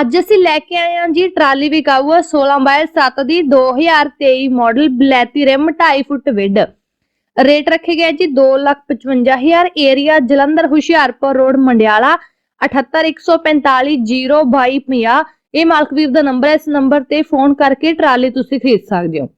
ਅੱਜ ਅਸੀਂ ਲੈ ਕੇ ਆਏ ਹਾਂ ਜੀ ਟਰਾਲੀ ਵਿਕਾਊ 16 ਬਾਏ 7 ਦੀ 2023 ਮਾਡਲ ਬਲੈਤੀ ਰਿਮ 2.5 ਫੁੱਟ ਵਿੱਡ। ਰੇਟ ਰੱਖੇ ਗਏ ਜੀ 255000 ਏਰੀਆ ਜਲੰਧਰ ਹੁਸ਼ਿਆਰਪੁਰ ਰੋਡ ਮੰਡਿਆਲਾ 7814502250 ਇਹ ਮਾਲਕਵੀਰ ਦਾ ਨੰਬਰ ਹੈ, ਇਸ ਨੰਬਰ ਤੇ ਫੋਨ ਕਰਕੇ ਟਰਾਲੀ ਤੁਸੀਂ ਖਰੀਦ ਸਕਦੇ ਹੋ।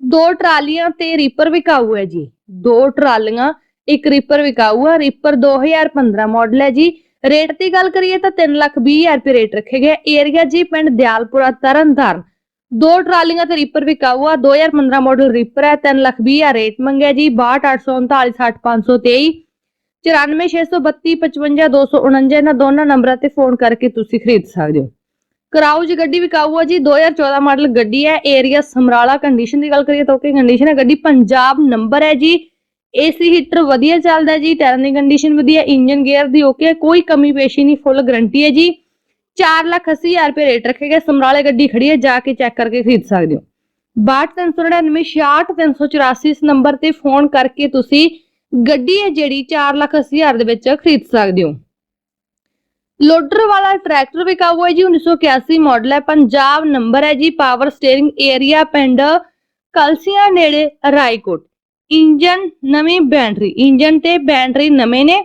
ਦੋ ਟਰਾਲੀਆਂ ਤੇ ਰੀਪਰ ਵਿਕਾਊ ਹੈ ਜੀ। ਦੋ ਟਰਾਲੀਆਂ, ਇੱਕ ਰੀਪਰ ਵਿਕਾਊ ਹੈ ਰੀਪਰ 2015 ਮਾਡਲ ਹੈ ਜੀ। ਰੇਟ ਦੀ ਗੱਲ ਕਰੀਏ ਤਾਂ 320000 ਰੁਪਏ ਰੇਟ ਰੱਖੇ ਗਏ। ਏਰੀਆ ਜੀ ਪਿੰਡ ਦਿਆਲਪੁਰਾ, ਤਰਨਤਾਰਨ। ਦੋ ਟਰਾਲੀਆਂ ਤੇ ਰੀਪਰ ਵਿਕਾਊ ਆ। 2015 ਮਾਡਲ ਰੀਪਰ ਹੈ 320000 ਰੇਟ ਮੰਗਿਆ ਜੀ। 6283960523 9463255249 ਇਹਨਾਂ ਦੋਨਾਂ ਨੰਬਰਾਂ ਤੇ ਫੋਨ ਕਰਕੇ ਤੁਸੀਂ ਖਰੀਦ ਸਕਦੇ ਹੋ। ਕਰਾਊ ਜੀ ਗੱਡੀ ਵਿਕਾਊ ਆ ਜੀ। 2014 ਮਾਡਲ ਗੱਡੀ ਹੈ ਏਰੀਆ ਸਮਰਾਲਾ ਕੰਡੀਸ਼ਨ ਦੀ ਗੱਲ ਕਰੀਏ ਤਾਂ ਓਕੇ ਕੰਡੀਸ਼ਨ ਹੈ ਗੱਡੀ ਪੰਜਾਬ ਨੰਬਰ ਹੈ ਜੀ। ਏਸੀ ਹੀਟਰ ਵਧੀਆ ਚੱਲਦਾ ਜੀ ਟਾਇਰਾਂ ਦੀ ਕੰਡੀਸ਼ਨ ਵਧੀਆ ਇੰਜਨ ਗੇਅਰ ਦੀ ਓਕੇ ਕੋਈ ਕਮੀ ਪੇਸ਼ੀ ਨਹੀਂ ਫੁੱਲ ਗਰੰਟੀ ਹੈ ਜੀ। 480000 ਰੁਪਏ ਰੇਟ ਰੱਖੇ ਗਏ ਸਮਰਾਲੇ ਗੱਡੀ ਖੜੀ ਹੈ, ਜਾ ਕੇ ਚੈੱਕ ਕਰਕੇ ਖਰੀਦ ਸਕਦੇ ਹੋ। 62399 68384 ਇਸ ਨੰਬਰ ਤੇ ਫੋਨ ਕਰਕੇ ਤੁਸੀਂ ਗੱਡੀ ਹੈ ਜਿਹੜੀ 480000 ਦੇ ਵਿੱਚ ਖਰੀਦ ਸਕਦੇ ਹੋ। ਲੋਡਰ ਵਾਲਾ ਟਰੈਕਟਰ ਵਿਕਾਊ ਹੈ ਜੀ 1981 ਮਾਡਲ ਹੈ, ਪੰਜਾਬ ਨੰਬਰ ਹੈ ਜੀ ਪਾਵਰ ਸਟੀਅਰਿੰਗ ਏਰੀਆ ਪਿੰਡ ਕਲਸੀਆਂ ਨੇੜੇ ਰਾਏਕੋਟ। ਇੰਜਨ ਨਵੀਂ ਬੈਟਰੀ, ਇੰਜਨ ਤੇ ਬੈਟਰੀ ਨਵੇਂ ਨੇ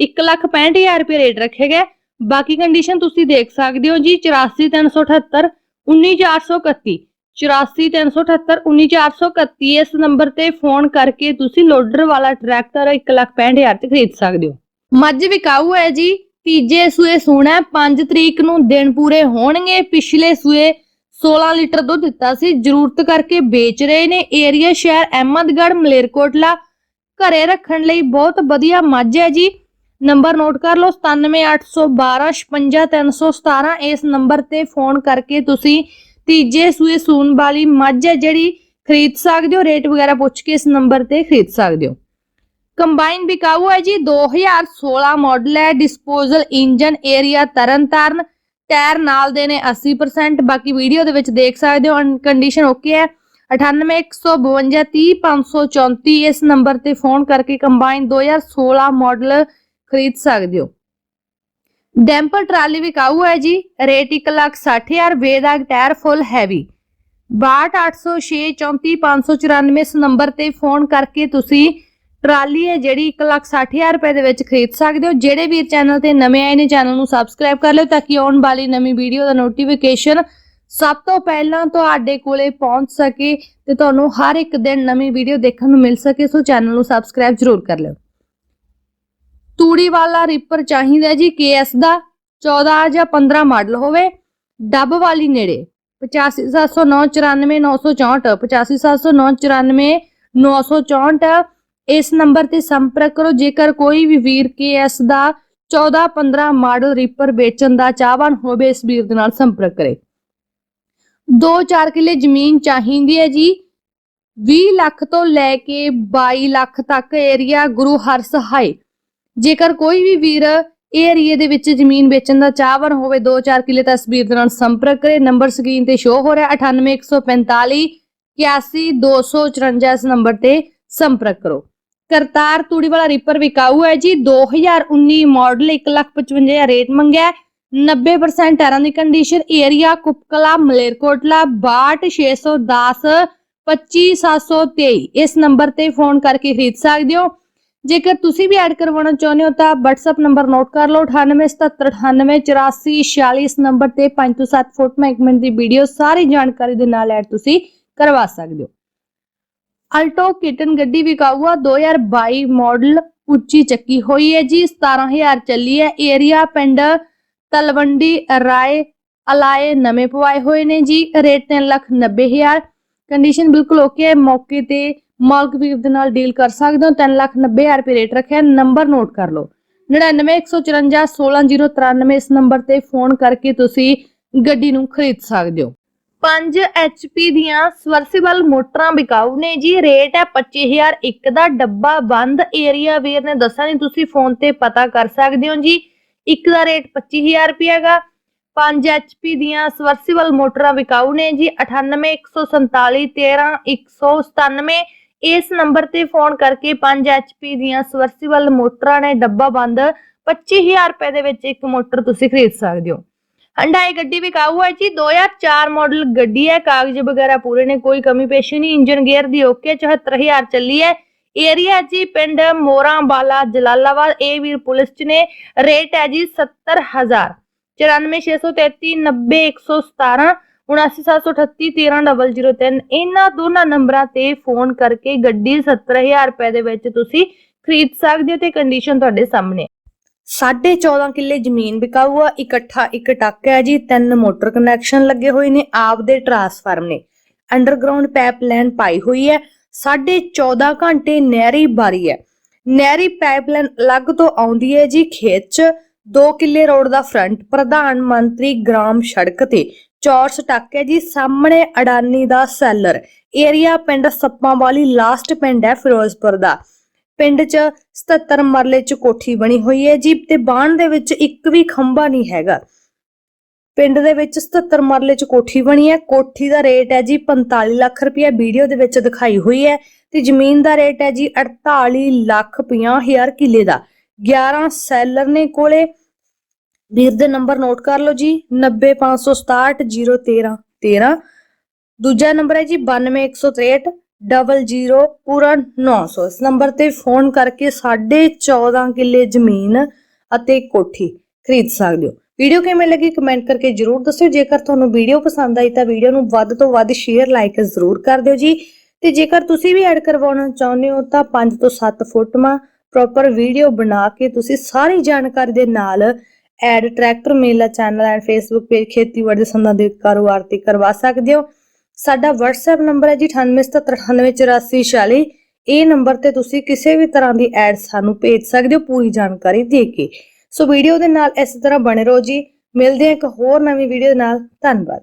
165000 ਰੁਪਏ ਰੇਟ ਰੱਖੇ ਗਏ। ਬਾਕੀ ਕੰਡੀਸ਼ਨ ਤੁਸੀਂ ਦੇਖ ਸਕਦੇ ਹੋ ਜੀ 84378 19431 84378 19431 ਇਸ ਨੰਬਰ ਤੇ ਫੋਨ ਕਰਕੇ ਤੁਸੀਂ ਲੋਡਰ ਵਾਲਾ ਟਰੈਕਟਰ 165000 ਤੇ ਖਰੀਦ ਸਕਦੇ ਹੋ। ਮੱਝ ਵਿਕਾਊ ਹੈ ਜੀ, ਤੀਜੇ ਸੂਏ ਸੂਣਾ 5 ਤਰੀਕ ਨੂੰ ਦਿਨ ਪੂਰੇ ਹੋਣਗੇ, ਪਿਛਲੇ ਸੂਏ 16 ਲੀਟਰ ਦੁੱਧ ਦਿੱਤਾ ਸੀ। ਜ਼ਰੂਰਤ ਕਰਕੇ ਵੇਚ ਰਹੇ ਨੇ ਏਰੀਆ ਸ਼ਹਿਰ ਅਹਿਮਦਗੜ੍ਹ, ਮਲੇਰਕੋਟਲਾ। ਘਰੇ ਰੱਖਣ ਲਈ ਬਹੁਤ ਵਧੀਆ ਮੱਝ ਹੈ ਜੀ। ਨੰਬਰ ਨੋਟ ਕਰ ਲਓ 9781255317 ਇਸ ਨੰਬਰ ਤੇ ਫੋਨ ਕਰਕੇ ਤੁਸੀਂ ਤੀਜੇ ਸੂਏ ਸੂਨ ਵਾਲੀ ਮੱਝ ਹੈ ਜਿਹੜੀ ਖਰੀਦ ਸਕਦੇ ਹੋ। ਰੇਟ ਵਗੈਰਾ ਪੁੱਛ ਕੇ ਇਸ ਨੰਬਰ ਤੇ ਖਰੀਦ ਸਕਦੇ ਹੋ। ਕੰਬਾਈਨ ਬਿਕਾਊ ਹੈ ਜੀ। 2016 ਮਾਡਲ ਹੈ। Disposal engine area Tarn Taran. Tyre ਨਾਲ ਦੇ ਨੇ 80% ਬਾਕੀ ਵੀਡੀਓ ਦੇ ਵਿੱਚ ਦੇਖ ਸਕਦੇ ਹੋ ਕੰਡੀਸ਼ਨ ਓਕੇ ਹੈ। 9815530534 ਇਸ ਨੰਬਰ ਤੇ ਫੋਨ ਕਰਕੇ ਕੰਬਾਈਨ 2016 ਮਾਡਲ ਖਰੀਦ ਸਕਦੇ ਹੋ। ਡੈਂਪਰ ਟਰਾਲੀ ਵਿਕਾਊ ਹੈ ਜੀ? ਰੇਟ 160000 ਵੇਦਾਗ ਟਾਇਰ ਫੁੱਲ ਹੈਵੀ 6280634594 ਇਸ ਨੰਬਰ ਤੇ ਫੋਨ ਕਰਕੇ ਤੁਸੀਂ ਟਰਾਲੀ ਹੈ ਜਿਹੜੀ 160000 ਰੁਪਏ ਦੇ ਵਿੱਚ ਖਰੀਦ ਸਕਦੇ ਹੋ। ਜਿਹੜੇ ਵੀਰ ਚੈਨਲ ਤੇ ਨਵੇਂ ਆਏ ਨੇ, ਚੈਨਲ ਨੂੰ ਸਬਸਕ੍ਰਾਈਬ ਕਰ ਲਿਓ ਤਾਂ ਕਿ ਆਉਣ ਵਾਲੀ ਨਵੀਂ ਵੀਡੀਓ ਦਾ ਨੋਟੀਫਿਕੇਸ਼ਨ ਸਭ ਤੋਂ ਪਹਿਲਾਂ ਤੁਹਾਡੇ ਕੋਲੇ ਪਹੁੰਚ ਸਕੇ ਤੇ ਤੁਹਾਨੂੰ ਹਰ ਇੱਕ ਦਿਨ ਨਵੀਂ ਵੀਡੀਓ ਦੇਖਣ ਨੂੰ ਮਿਲ ਸਕੇ। ਸੋ ਚੈਨਲ ਨੂੰ ਸਬਸਕ੍ਰਾਈਬ ਜ਼ਰੂਰ ਕਰ ਲਿਓ। ਤੂੜੀ ਵਾਲਾ ਰੀਪਰ ਚਾਹੀਦਾ ਜੀ ਕੇਐਸ ਦਾ 14 ਜਾਂ 15 ਮਾਡਲ ਹੋਵੇ। ਡੱਬ ਵਾਲੀ ਨੇੜੇ 8570994964 8570994964 ਇਸ ਨੰਬਰ ਤੇ ਸੰਪਰਕ ਕਰੋ। ਜੇਕਰ ਕੋਈ ਵੀ ਵੀਰ ਕੇਐਸ ਦਾ 14 15 ਮਾਡਲ ਰੀਪਰ ਵੇਚਣ ਦਾ ਚਾਹਵਾਨ ਹੋਵੇ, ਇਸ ਵੀਰ ਦੇ ਨਾਲ ਸੰਪਰਕ ਕਰੇ। 2-4 ਕਿੱਲੇ ਜ਼ਮੀਨ ਚਾਹੀਦੀ ਹੈ ਜੀ। 20 ਲੱਖ ਤੋਂ ਲੈ ਕੇ 22 ਲੱਖ ਤੱਕ ਏਰੀਆ ਗੁਰੂ ਹਰ ਸਹਾਈ ਜੇਕਰ ਕੋਈ ਵੀ ਵੀਰ ਇਹ ਏਰੀਏ ਦੇ ਵਿੱਚ ਜ਼ਮੀਨ ਵੇਚਣ ਦਾ ਚਾਹਵਾਨ ਹੋਵੇ 2-4 ਕਿੱਲੇ ਤਾਂ ਇਸ ਵੀਰ ਦੇ ਨਾਲ ਸੰਪਰਕ ਕਰੇ। ਨੰਬਰ ਸਕਰੀਨ ਤੇ ਸ਼ੋ ਹੋ ਰਿਹਾ 98145 81254 ਇਸ ਨੰਬਰ ਤੇ ਸੰਪਰਕ ਕਰੋ। ਕਰਤਾਰ ਤੂੜੀ ਵਾਲਾ ਰੀਪਰ ਵਿਕਾਊ ਹੈ ਜੀ। 2019 ਮਾਡਲ 155000 ਰੇਟ ਮੰਗਿਆ ਹੈ। 90% ਟਾਇਰਾਂ ਦੀ ਕੰਡੀਸ਼ਨ ਏਰੀਆ ਕੁਪਕਲਾ, ਮਲੇਰਕੋਟਲਾ 62610 25723 ਇਸ ਨੰਬਰ ਤੇ ਫੋਨ ਕਰਕੇ ਖਰੀਦ ਸਕਦੇ ਹੋ। ਜੇਕਰ ਤੁਸੀਂ ਵੀ ਐਡ ਕਰਵਾਉਣਾ ਚਾਹੁੰਦੇ ਹੋ ਤਾਂ WhatsApp ਨੰਬਰ ਨੋਟ ਕਰ ਲਓ। 9877988446 ਇਸ ਨੰਬਰ ਤੇ 5 ਤੋਂ 7 ਫੋਟੋ ਇੱਕ ਮਿੰਟ ਦੀ ਵੀਡੀਓ ਸਾਰੀ ਜਾਣਕਾਰੀ ਦੇ ਨਾਲ ਐਡ ਤੁਸੀਂ ਕਰਵਾ ਸਕਦੇ ਹੋ। ਅਲਟੋ ਕਿਟਨ ਗੱਡੀ ਵਿਕਾਊ ਆ 2022 ਮਾਡਲ ਉੱਚੀ ਚੱਕੀ ਹੋਈ ਹੈ ਜੀ 17000 ਚੱਲੀ ਹੈ। ਏਰੀਆ ਪਿੰਡ ਤਲਵੰਡੀ ਰਾਏ ਅਲਾਏ ਨਵੇਂ ਪਵਾਏ ਹੋਏ ਨੇ ਜੀ, ਰੇਟ 390000 ਕੰਡੀਸ਼ਨ ਬਿਲਕੁਲ ਓਕੇ ਹੈ, ਮੌਕੇ ਤੇ ਮਾਲਕ ਵੀਰ ਦੇ ਨਾਲ ਡੀਲ ਕਰ ਸਕਦੇ ਹੋ। 390000 ਰੁਪਏ ਰੇਟ ਰੱਖਿਆ ਨੰਬਰ ਨੋਟ ਕਰ ਲਓ। 9914516093 ਇਸ ਨੰਬਰ ਤੇ ਫੋਨ ਕਰਕੇ ਤੁਸੀਂ ਗੱਡੀ ਨੂੰ ਖਰੀਦ ਸਕਦੇ ਹੋ। 5 HP ਦੀਆਂ ਸਵਰਸੀਬਲ ਮੋਟਰਾਂ ਵਿਕਾਊ ਨੇ ਜੀ। ਰੇਟ ਹੈ 25000 ਦਾ। ਡੱਬਾ ਬੰਦ ਏਰੀਆ ਵੀਰ ਨੇ ਦੱਸਿਆ ਨਹੀਂ ਤੁਸੀਂ ਫੋਨ ਤੇ ਪਤਾ ਕਰ ਸਕਦੇ ਹੋ ਜੀ। ਇੱਕ ਦਾ ਰੇਟ 25000 ਰੁਪਏ ਹੈਗਾ। 5 HP ਦੀਆਂ ਸਵਰਸੀਬਲ ਮੋਟਰਾਂ ਵਿਕਾਊ ਨੇ ਜੀ। 9814413197 ਇਸ ਨੰਬਰ ਤੇ ਫੋਨ ਕਰਕੇ 5 HP ਦੀਆਂ ਸਵਰਸੀਬਲ ਮੋਟਰਾਂ ਨੇ ਡੱਬਾ ਬੰਦ। 25000 ਰੁਪਏ ਦੇ ਵਿੱਚ ਇੱਕ ਮੋਟਰ ਤੁਸੀਂ ਖਰੀਦ ਸਕਦੇ ਹੋ। ਹੰਡਾਈ ਗੱਡੀ ਵਿਕਾਊ ਹੈ ਜੀ? 2004 ਮਾਡਲ ਗੱਡੀ ਹੈ, ਕਾਗਜ਼ ਵਗੈਰਾ ਪੂਰੇ ਨੇ, ਕੋਈ ਕਮੀ ਪੇਸ਼ੀ ਨਹੀਂ, ਇੰਜਨ ਗੇਅਰ ਦੀ ਓਕੇ 74000 ਚੱਲੀ ਹੈ। ਏਰੀਆ ਜੀ ਪਿੰਡ ਮੋਰਾਂ ਜਲਾਲਾਬਾਦ, ਇਹ ਵੀਰ ਪੁਲਿਸ ਚ ਨੇ ਰੇਟ ਹੈ ਜੀ 70000 94633 90117 79738 13003 ਇਹਨਾਂ ਦੋਨਾਂ ਨੰਬਰਾਂ ਤੇ ਫੋਨ ਕਰਕੇ ਗੱਡੀ 70000 ਰੁਪਏ ਦੇ ਵਿੱਚ ਤੁਸੀਂ ਖਰੀਦ ਸਕਦੇ ਹੋ ਤੇ ਕੰਡੀਸ਼ਨ ਤੁਹਾਡੇ ਸਾਹਮਣੇ। ਸਾਢੇ 14 ਕਿੱਲੇ ਜ਼ਮੀਨ ਵਿਕਾਊ ਆ ਇਕੱਠਾ ਇੱਕ ਟੱਕ ਹੈ ਜੀ, ਤਿੰਨ ਮੋਟਰ ਕਨੈਕਸ਼ਨ ਲੱਗੇ ਹੋਏ ਨੇ ਆਪ ਦੇ ਟਰਾਂਸਫਾਰਮ ਨੇ। ਅੰਡਰਗਰਾਉਂਡ ਪਾਈਪਲਾਈਨ ਪਾਈ ਹੋਈ ਹੈ, ਸਾਢੇ 14 ਘੰਟੇ ਨਹਿਰੀ ਬਾਰੀ ਹੈ। ਨਹਿਰੀ ਪਾਈਪਲਾਈਨ ਅਲੱਗ ਤੋਂ ਆਉਂਦੀ ਹੈ ਜੀ ਖੇਤ 'ਚ 2 ਕਿੱਲੇ ਰੋਡ ਦਾ ਫਰੰਟ ਪ੍ਰਧਾਨ ਮੰਤਰੀ ਗ੍ਰਾਮ ਸੜਕ ਤੇ। ਚੌਰਸ ਟੱਕ ਹੈ ਜੀ, ਸਾਹਮਣੇ ਅਡਾਨੀ ਦਾ ਸੈਲਰ। ਏਰੀਆ ਪਿੰਡ ਸੱਪਾਂ ਵਾਲੀ ਲਾਸਟ ਪਿੰਡ ਹੈ ਫਿਰੋਜ਼ਪੁਰ ਦਾ। ਪਿੰਡ 'ਚ 77 ਮਰਲੇ 'ਚ ਕੋਠੀ ਬਣੀ ਹੋਈ ਹੈ। ਜੀ ਤੇ ਬਾਣ ਦੇ ਵਿੱਚ ਇੱਕ ਵੀ ਖੰਭਾ ਨਹੀਂ ਹੈਗਾ। ਪਿੰਡ ਦੇ ਵਿੱਚ 77 ਮਰਲੇ 'ਚ ਕੋਠੀ ਬਣੀ ਹੈ। ਕੋਠੀ ਦਾ ਰੇਟ ਹੈ ਜੀ 45 ਲੱਖ ਰੁਪਇਆ। ਵੀਡੀਓ ਦੇ ਵਿੱਚ ਦਿਖਾਈ ਹੋਈ ਹੈ ਤੇ ਜ਼ਮੀਨ ਦਾ ਰੇਟ ਹੈ ਜੀ 48 ਲੱਖ 50 ਹਜ਼ਾਰ ਕਿੱਲੇ ਦਾ। 11 ਸੈਲਰ ਨੇ ਕੋਲੇ। ਵੀਰ ਦੇ ਨੰਬਰ ਨੋਟ ਕਰ ਲਓ ਜੀ। 90567 013 ਦੂਜਾ ਨੰਬਰ ਹੈ ਜੀ 92163 00 ਪੂਰਾ 900 ਇਸ ਨੰਬਰ ਤੇ ਫੋਨ ਕਰਕੇ 14.5 ਕਿੱਲੇ ਜ਼ਮੀਨ ਅਤੇ ਕੋਠੀ ਖਰੀਦ ਸਕਦੇ ਹੋ। ਵੀਡੀਓ ਕਿਵੇਂ ਲੱਗੀ ਕਮੈਂਟ ਕਰਕੇ ਜਰੂਰ ਦੱਸਿਓ। ਜੇਕਰ ਤੁਹਾਨੂੰ ਵੀਡੀਓ ਪਸੰਦ ਆਈ ਤਾਂ ਵੀਡੀਓ ਨੂੰ ਵੱਧ ਤੋਂ ਵੱਧ ਸ਼ੇਅਰ ਲਾਈਕ ਜ਼ਰੂਰ ਕਰ ਦਿਓ ਜੀ। ਤੇ ਜੇਕਰ ਤੁਸੀਂ ਵੀ ਐਡ ਕਰਵਾਉਣਾ ਚਾਹੁੰਦੇ ਹੋ ਤਾਂ 5 ਤੋਂ 7 ਫੋਟੋਆਂ ਪ੍ਰੋਪਰ ਵੀਡੀਓ ਬਣਾ ਕੇ ਤੁਸੀਂ ਸਾਰੀ ਜਾਣਕਾਰੀ ਦੇ ਨਾਲ add tractor Mela channel and Facebook page ਖੇਤੀਬਾੜੀ ਦੇ ਸੰਦਾਂ ਕਾਰੋਬਾਰ ਤੇ ਕਰਵਾ ਸਕਦੇ ਹੋ। ਸਾਡਾ WhatsApp ਨੰਬਰ ਹੈ ਜੀ 9897984446 ਇਹ ਨੰਬਰ ਤੇ ਤੁਸੀਂ ਕਿਸੇ ਵੀ ਤਰ੍ਹਾਂ ਦੀ ਐਡ ਸਾਨੂੰ ਭੇਜ ਸਕਦੇ ਹੋ ਪੂਰੀ ਜਾਣਕਾਰੀ ਦੇ ਕੇ। ਸੋ ਵੀਡੀਓ ਦੇ ਨਾਲ ਇਸ ਤਰ੍ਹਾਂ ਬਣੇ ਰਹੋ ਜੀ। ਮਿਲਦੇ ਹਾਂ ਇੱਕ ਹੋਰ ਨਵੀਂ ਵੀਡੀਓ ਦੇ ਨਾਲ। ਧੰਨਵਾਦ।